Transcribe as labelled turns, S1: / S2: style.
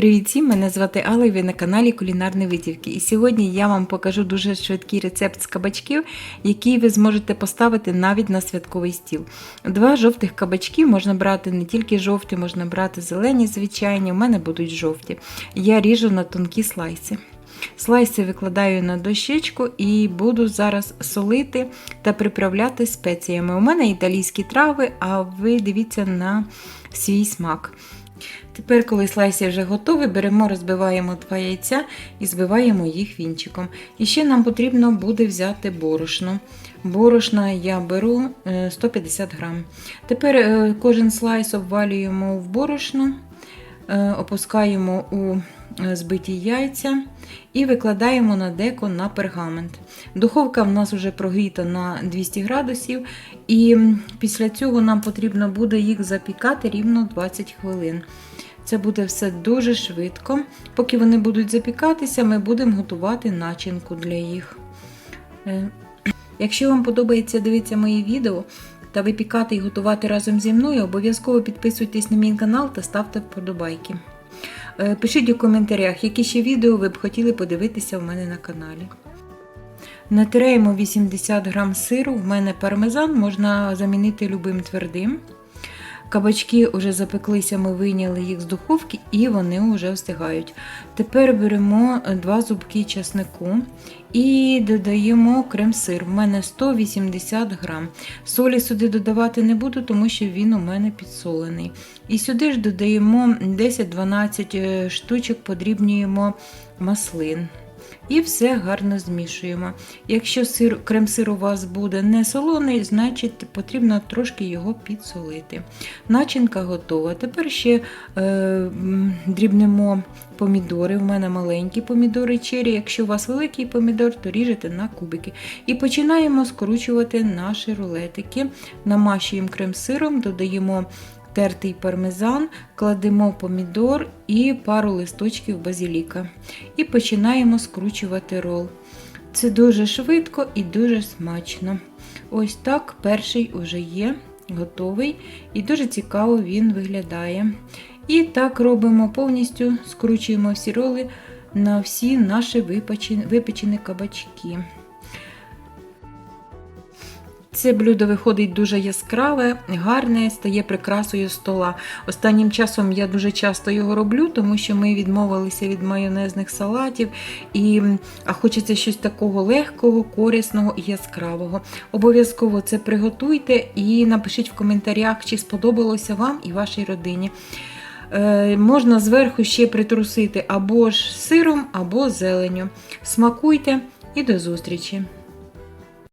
S1: Привіт всім! Мене звати Алла і ви на каналі Кулінарні Витівки. І сьогодні я вам покажу дуже швидкий рецепт з кабачків, який ви зможете поставити навіть на святковий стіл. Два жовтих кабачки можна брати не тільки жовті, можна брати зелені, звичайні. У мене будуть жовті. Я ріжу на тонкі слайси. Слайси викладаю на дощечку і буду зараз солити та приправляти спеціями. У мене італійські трави, а ви дивіться на свій смак. Тепер, коли слайси вже готові, беремо, розбиваємо два яйця і збиваємо їх вінчиком. І ще нам потрібно буде взяти борошно. Борошна я беру е, 150 грам. Тепер е, кожен слайс обвалюємо в борошно, е, опускаємо у е, збиті яйця і викладаємо на деко на пергамент. Духовка в нас вже прогріта на 200 градусів, і після цього нам потрібно буде їх запікати рівно 20 хвилин. Це буде все дуже швидко. Поки вони будуть запікатися, ми будемо готувати начинку для їх. Е, Якщо вам подобається дивитися мої відео та випікати і готувати разом зі мною, обов'язково підписуйтесь на мій канал та ставте вподобайки. Е, Пишіть у коментарях, які ще відео ви б хотіли подивитися в мене на каналі. Натираємо 80 г сиру, в мене пармезан, можна замінити любим твердим. Кабачки вже запеклися, ми вийняли їх з духовки і вони вже встигають. Тепер беремо два зубки часнику і додаємо крем-сир. В мене 180 грам. Солі сюди додавати не буду, тому що він у мене підсолений. І сюди ж додаємо 10-12 штучок, подрібнюємо маслин. І все гарно змішуємо. Якщо сир, крем-сир у вас буде не солоний, значить потрібно трошки його підсолити. Начинка готова. Тепер ще е, дрібнемо помідори. У мене маленькі помідори чері. Якщо у вас великий помідор, то ріжете на кубики. І починаємо скручувати наші рулетики. Намашуємо крем-сиром, додаємо тертий пармезан, кладемо помідор і пару листочків базіліка. І починаємо скручувати рол. Це дуже швидко і дуже смачно. Ось так перший уже є, готовий, і дуже цікаво він виглядає. І так робимо повністю, скручуємо всі роли на всі наші випечені, кабачки. Це блюдо виходить дуже яскраве, гарне, стає прикрасою стола. Останнім часом я дуже часто його роблю, тому що ми відмовилися від майонезних салатів, і, а хочеться щось такого легкого, корисного і яскравого. Обов'язково це приготуйте і напишіть в коментарях, чи сподобалося вам і вашій родині. Е, можна зверху ще притрусити або ж сиром, або зеленю. Смакуйте і до зустрічі!